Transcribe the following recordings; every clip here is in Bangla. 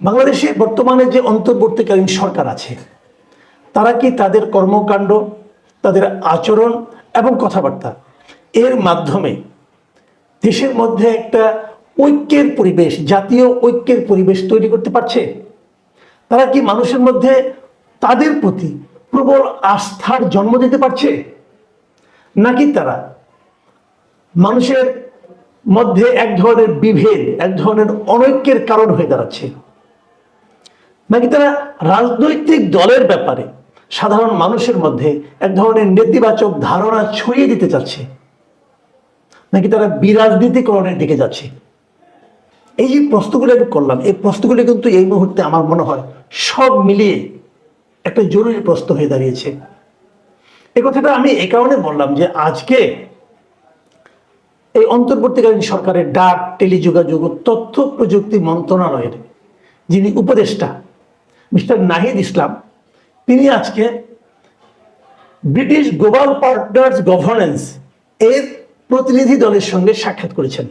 বাংলাদেশে বর্তমানে যে অন্তর্বর্তীকালীন সরকার আছে, তারা কি তাদের কর্মকাণ্ড, তাদের আচরণ এবং কথাবার্তা এর মাধ্যমে দেশের মধ্যে একটা ঐক্যের পরিবেশ, জাতীয় ঐক্যের পরিবেশ তৈরি করতে পারছে? তারা কি মানুষের মধ্যে তাদের প্রতি প্রবল আস্থার জন্ম দিতে পারছে? নাকি তারা মানুষের মধ্যে এক ধরনের বিভেদ, এক ধরনের অনৈক্যের কারণ হয়ে দাঁড়াচ্ছে? নাকি তারা রাজনৈতিক দলের ব্যাপারে সাধারণ মানুষের মধ্যে এক ধরনের নেতিবাচক ধারণা ছড়িয়ে দিতে চাচ্ছে? নাকি তারা বিরাজনীতিকরণের দিকে যাচ্ছে? এই যে প্রশ্নগুলো আমি করলাম, এই প্রশ্নগুলো কিন্তু এই মুহূর্তে আমার মনে হয় সব মিলিয়ে একটা জরুরি প্রশ্ন হয়ে দাঁড়িয়েছে। এই কথাটা আমি এই কারণে বললাম যে আজকে এই অন্তর্বর্তীকালীন সরকারের ডাক, টেলিযোগাযোগ তথ্য প্রযুক্তি মন্ত্রণালয়ের যিনি উপদেষ্টা মিস্টার নাহিদ ইসলাম, তিনি আজকে ব্রিটিশ গ্লোবাল পার্টনার্স গভর্নেন্স এর প্রতিনিধি দলের সঙ্গে সাক্ষাৎ করেছেন।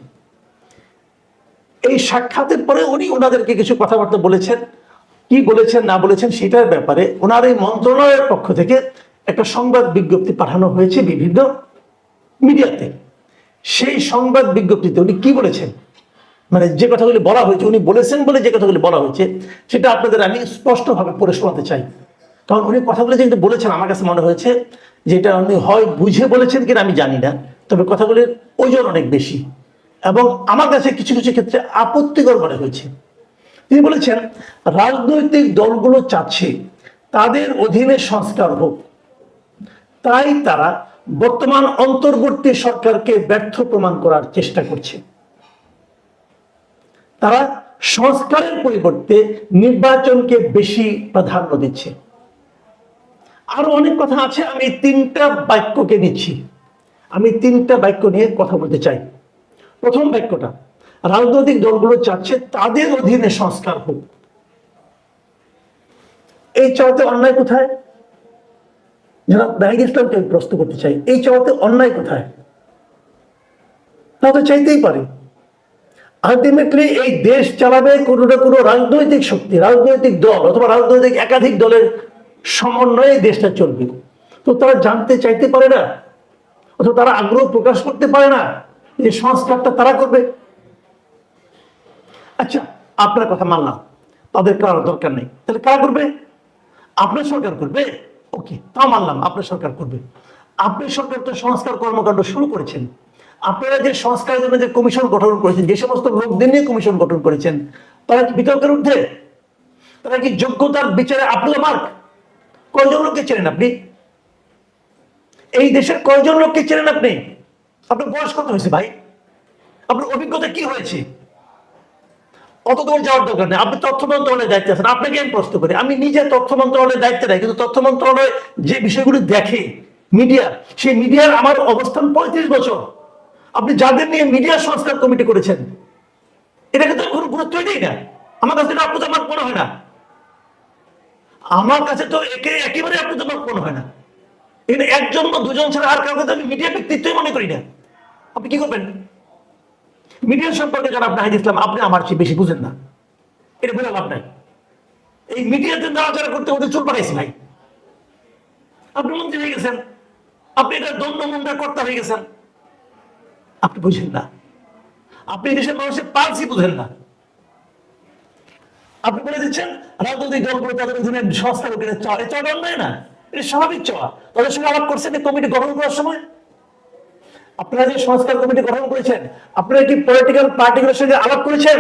এই সাক্ষাতের পরে উনি ওনাদেরকে কিছু কথাবার্তা বলেছেন, কি বলেছেন, না বলেছেন সেটার ব্যাপারে ওনার এই মন্ত্রণালয়ের পক্ষ থেকে একটা সংবাদ বিজ্ঞপ্তি পাঠানো হয়েছে বিভিন্ন মিডিয়াতে। সেই সংবাদ বিজ্ঞপ্তিতে উনি কি বলেছেন? মানে যে কথাগুলি বলা হয়েছে, উনি বলেছেন বলে যে কথাগুলি বলা হয়েছে, সেটা আপনাদের আমি স্পষ্টভাবে পড়ে শোনাতে চাই। কারণ উনি কথাগুলি যে কিন্তু বলেছেন আমার কাছে মনে হয়েছে যে এটা উনি হয় বুঝে বলেছেন কিনা আমি জানি না, তবে কথাগুলির ওজন অনেক বেশি। এবং আমার কাছে কিছু কিছু ক্ষেত্রে আপত্তিকর মনে হয়েছে। তিনি বলেছেন, রাজনৈতিক দলগুলো চাচ্ছে তাদের অধীনে সংস্কার হোক। তাই তারা বর্তমান অন্তর্বর্তী সরকারকে ব্যর্থ প্রমাণ করার চেষ্টা করছে। তারা সংস্কারের পরিবর্তে নির্বাচনকে বেশি প্রাধান্য দিচ্ছে। আরও অনেক কথা আছে, আমি তিনটা বাক্যকে নিচ্ছি। আমি তিনটা বাক্য নিয়ে কথা বলতে চাই। প্রথম বাক্যটা, রাজনৈতিক দলগুলো চাচ্ছে তাদের অধীনে সংস্কার হোক। এই চাওয়াতে অন্যায় কোথায়? যারা নাহিদ ইসলামকে আমি প্রশ্ন করতে চাই, এই চাওয়াতে অন্যায় কোথায়? তা তো চাইতেই পারে। আলটিমেটলি এই দেশ চালাবে কোনো না কোনো রাজনৈতিক শক্তি, রাজনৈতিক দল অথবা রাজনৈতিক একাধিক দলের সমন্বয়ে দেশটা চলবে। তো তারা জানতে চাইতে পারে না, অথবা তারা আগ্রহ প্রকাশ করতে পারে না যে সংস্কারটা তারা করবে। আচ্ছা আপনার কথা মানলাম, তাদের করার দরকার নেই। তাহলে কারা করবে? আপনার সরকার করবে? ওকে তা মানলাম, আপনার সরকার করবে। আপনি সরকার তো সংস্কার কর্মকাণ্ড শুরু করেছেন। আপনারা যে সংস্কারের জন্য যে কমিশন গঠন করেছেন, যে সমস্ত লোকদের নিয়ে কমিশন গঠন করেছেন, তারা কি বিতর্কের ঊর্ধ্বে? তারা কি যোগ্যতার বিচারে আপনি মার্ক? কয়জন লোককে চেনেন আপনি? এই দেশের কয়জন লোককে চেনেন আপনি? আপনার বয়স কত হয়েছে ভাই? আপনার অভিজ্ঞতা কি হয়েছে? অত দূর যাওয়ার দরকার নেই। আপনি তথ্য মন্ত্রণালয়ের দায়িত্বে আছেন। আপনাকে আমি প্রশ্ন করি, আমি নিজে তথ্য মন্ত্রণালয়ের দায়িত্বে নাই, কিন্তু তথ্য মন্ত্রণালয় যে বিষয়গুলি দেখে, মিডিয়া, সেই মিডিয়ার আমার অবস্থান পঁয়ত্রিশ বছর। আপনি যাদের নিয়ে মিডিয়া সংস্কার কমিটি করেছেন, এটাকে তো কোনো গুরুত্বই নেই না। আমার কাছে এটা আমার মনে হয় না। আমার কাছে তো একে একেবারে আমার মনে হয় না। এখানে একজন বা দুজন ছাড়া আর কাউকে তো আমি মিডিয়া ব্যক্তিত্বই মনে করি না। আপনি কি করবেন? মিডিয়া সম্পর্কে যারা আপনি হাইদ ইসলাম, আপনি আমার চেয়ে বেশি বুঝেন না। এটা বলে লাভ নাই। এই মিডিয়াতে নাড়াচাড়া করতে, ওদের চুল পাঠাইছি ভাই। আপনি মন্ত্রী হয়ে গেছেন। আপনি এটা দণ্ড মুন্ডা কর্তা হয়ে গেছেন। আপনি বুঝেন না। আপনি দেশের মানুষের পালসি বুঝেন না। আপনি বলে দিচ্ছেন, রাজনৈতিক দলগুলো তাদের অধীনে সংস্কার করে চাওয়া এই চাওয়া অন্যায় না, এটা স্বাভাবিক চাওয়া তাদের সঙ্গে আলাপ করছেন কমিটি গঠন করার সময়। আপনারা যে সংস্কার কমিটি গঠন করেছেন, আপনারা কি পলিটিক্যাল পার্টিগুলোর সঙ্গে আলাপ করেছেন?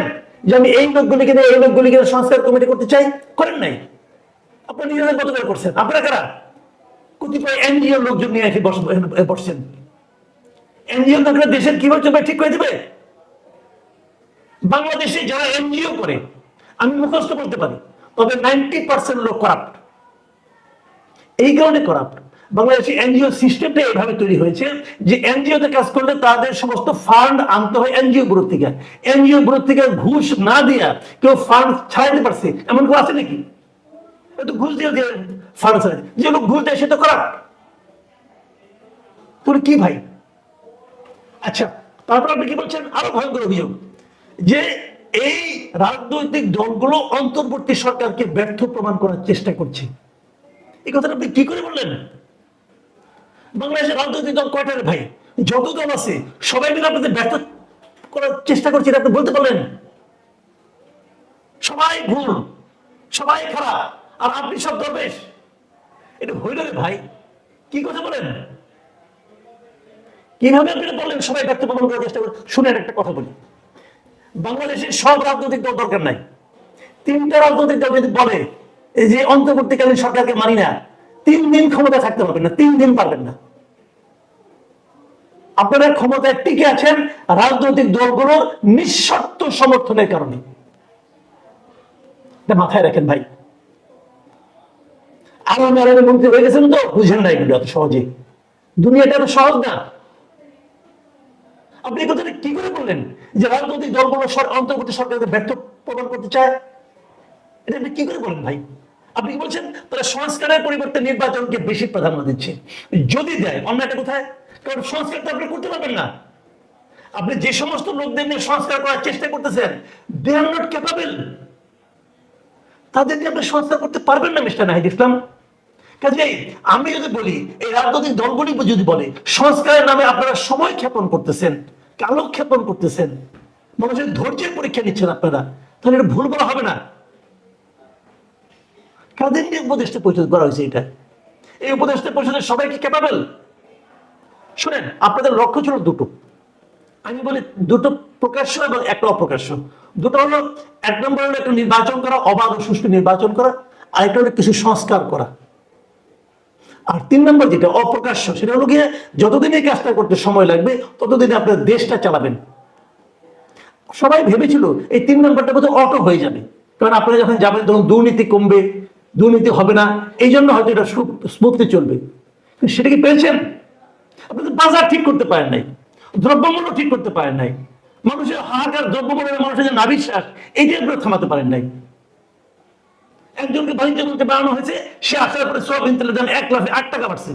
যে আমি এই লোকগুলিকে নিয়ে, এই লোকগুলিকে সংস্কার কমিটি করতে চাই? করেন নাই। আপনারা নিজেদের মতো করে করছেন। আপনারা কারা? কতিপয় এনজিও লোকজন নিয়ে বসছেন। এনজিও লোকরা দেশের কীভাবে চলবে ঠিক করে দিবে? বাংলাদেশে যারা এনজিও করে, আমি মুখস্থ করতে পারি তবে নাইনটি পার্সেন্ট লোক করাপ্ট এই কারণে করাপ্ট বাংলাদেশে এনজিও সিস্টেমটা এইভাবে তৈরি হয়েছে যে এনজিও তে কাজ করলে তাদের সমস্ত ফান্ড আনতে হয় এনজিও গুলোর থেকে। এনজিও গুলোর থেকে ঘুষ না দিয়া কেউ ফান্ড ছাড়াইতে পারছে। এমন কেউ আছে নাকি? ঘুষ দিয়ে দিয়ে ফান্ড ছাড়াই যে লোক ঘুষ দেয়, সে তো করাপ্ট তোর কি ভাই? আচ্ছা তারপর আপনি কি বলছেন? আরও ভয়ঙ্কর অভিযোগ। যে এই রাজনৈতিক দলগুলো অন্তর্বর্তী সরকারকে ব্যর্থ প্রমাণ করার চেষ্টা করছে। এই কথাটা আপনি কি করে বললেন? বাংলাদেশের রাজনৈতিক দল কয়টা ভাই, যত দল আছে, সবাই মিলে আপনাদের ব্যর্থ করার চেষ্টা করছে, এটা আপনি বলতে পারলেন? সবাই ভুল, সবাই খারাপ, আর আপনি সব দরবেশ। এটা হইল রে ভাই, কি কথা বলেন? কীভাবে আপনি এটা বললেন সবাই ব্যর্থ প্রমাণ করার চেষ্টা করেন? শুনেন, একটা কথা বলি। বাংলাদেশের সব রাজনৈতিক দল দরকার নাই। তিনটা রাজনৈতিক দল যদি বলে, এই যে অন্তর্বর্তীকালীন সরকারকে মানি না, তিন দিন ক্ষমতা থাকতে পারবেন না, তিন দিন পারবেন না। আপনারা ক্ষমতায় টিকে আছেন রাজনৈতিক দলগুলোর নিঃশর্ত সমর্থনের কারণে। মাথায় রাখেন ভাই। আরামে আরামে মন্ত্রী হয়ে গেছেন তো, বুঝেন না এগুলো এত সহজে। দুনিয়াটা এত সহজ না। আপনি কথাটা কি করে বললেন? যে রাজনৈতিক দলগুলো অন্তর্বর্তী সরকারকে ব্যর্থ প্রমাণ করতে চায়? এটা আপনি কি করে বলেন ভাই? আপনি কি বলছেন? তারা সংস্কারের পরিবর্তে নির্বাচনকে বেশি প্রাধান্য দিচ্ছে। যদি দেয় অন্যটা কোথায়? কারণ সংস্কার তো আপনি করতে পারবেন না। আপনি যে সমস্ত লোকদের নিয়ে সংস্কার করার চেষ্টা করতেছেন দে আর নট ক্যাপাবেল তাদের দিয়ে আপনি সংস্কার করতে পারবেন না, মিস্টার নাহিদ ইসলাম? কাজেই আমি যদি বলি, এই রাজনৈতিক দলগুলি যদি বলে, সংস্কারের নামে আপনারা সময় ক্ষেপণ করতেছেন কালক্ষেপণ করতেছেন। মানুষের ধৈর্যের পরীক্ষা নিচ্ছেন আপনারা। তাহলে এটা ভুল বলা হবে না। কাদের নিয়ে উপদেষ্টা পরিষদ করা হয়েছে এটা? এই উপদেষ্টা পরিষদের সবাই কি ক্যাপাবেল শুনেন, আপনাদের লক্ষ্য ছিল দুটো। আমি বলি দুটো প্রকাশ্য এবং একটা অপ্রকাশ্য। দুটো হলো, এক নম্বর হলো একটা নির্বাচন করা, অবাধ ও সুষ্ঠু নির্বাচন করা, আরেকটা হলো কিছু সংস্কার করা। আর তিন নম্বর যেটা অপ্রকাশ্য, সেটা হলো গিয়ে যতদিন এই কাজটা করতে সময় লাগবে, ততদিনে আপনার দেশটা চালাবেন। সবাই ভেবেছিল এই তিন নম্বরটা বোধহয় অটো হয়ে যাবে। কারণ আপনারা যখন যাবেন, তখন দুর্নীতি কমবে, দুর্নীতি হবে না। এই জন্য হয়তো এটা স্মুথলি চলবে। সেটা কি পেয়েছেন? আপনাদের বাজার ঠিক করতে পারেন নাই, দ্রব্যমূল্য ঠিক করতে পারেন নাই। মানুষের হাহাকার, দ্রব্যমূল্যের মানুষের যে নাবিশ্বাস এইটা আপনারা থামাতে পারেন নাই। একজনকে বাণিজ্য মন্ত্রী বানানো হয়েছে, সে আসার পরে সয়াবিন তেলের দাম এক লাখ আট টাকা বাড়ছে।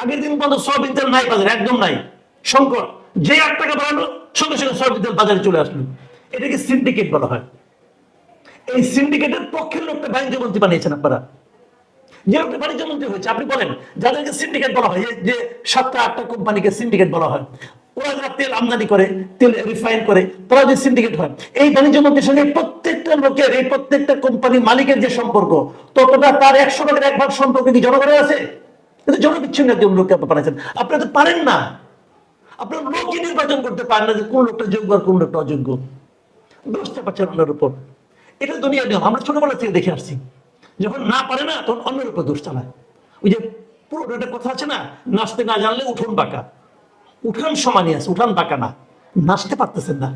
আগের দিন পর্যন্ত সয়াবিন তেল নাই বাজারে, একদম নাই। সংকট। যে আট টাকা বাড়ালো, সঙ্গে সঙ্গে সয়াবিন তেল বাজারে চলে আসলো। এটাকে সিন্ডিকেট বলা হয়। এই সিন্ডিকেটের পক্ষের লোকটা বাণিজ্য মন্ত্রী বানিয়েছেন আপনারা। যে লোকটা বাণিজ্য মন্ত্রী হয়েছে, আপনি বলেন, যাদেরকে সিন্ডিকেট বলা হয়, যে সাতটা, আটটা কোম্পানিকে সিন্ডিকেট বলা হয় ওরা যারা তেল আমদানি করে, তেল রিফাইন করে তারা যে সিন্ডিকেট হয়। এই বাণিজ্য মন্ত্রীর সঙ্গে প্রত্যেকটা লোকের, এই প্রত্যেকটা কোম্পানি মালিকের যে সম্পর্ক, ততটা তার একশো ভাগের এক ভাগ সম্পর্ক কি জনগণের আছে? কিন্তু জনবিচ্ছিন্ন একজন লোককে আপনি বানাইছেন আপনারা তো পারেন না। আপনারা লোকই নির্বাচন করতে পারেন না যে কোন লোকটা যোগ্য আর কোন লোকটা অযোগ্য। দোষটা পাচ্ছেন অন্যের উপর? এটা দুনিয়ার নিয়ম। আমরা ছোটবেলা থেকে দেখে আসছি। যখন না পারে না, তখন অন্যের উপর দোষ চালায়। ওই যে পুরো একটা কথা আছে না, নাচতে না জানলে উঠোন বাঁকা। উঠান সমানই আছে উঠান বাঁকা না। নাচতে পারতেছেন না।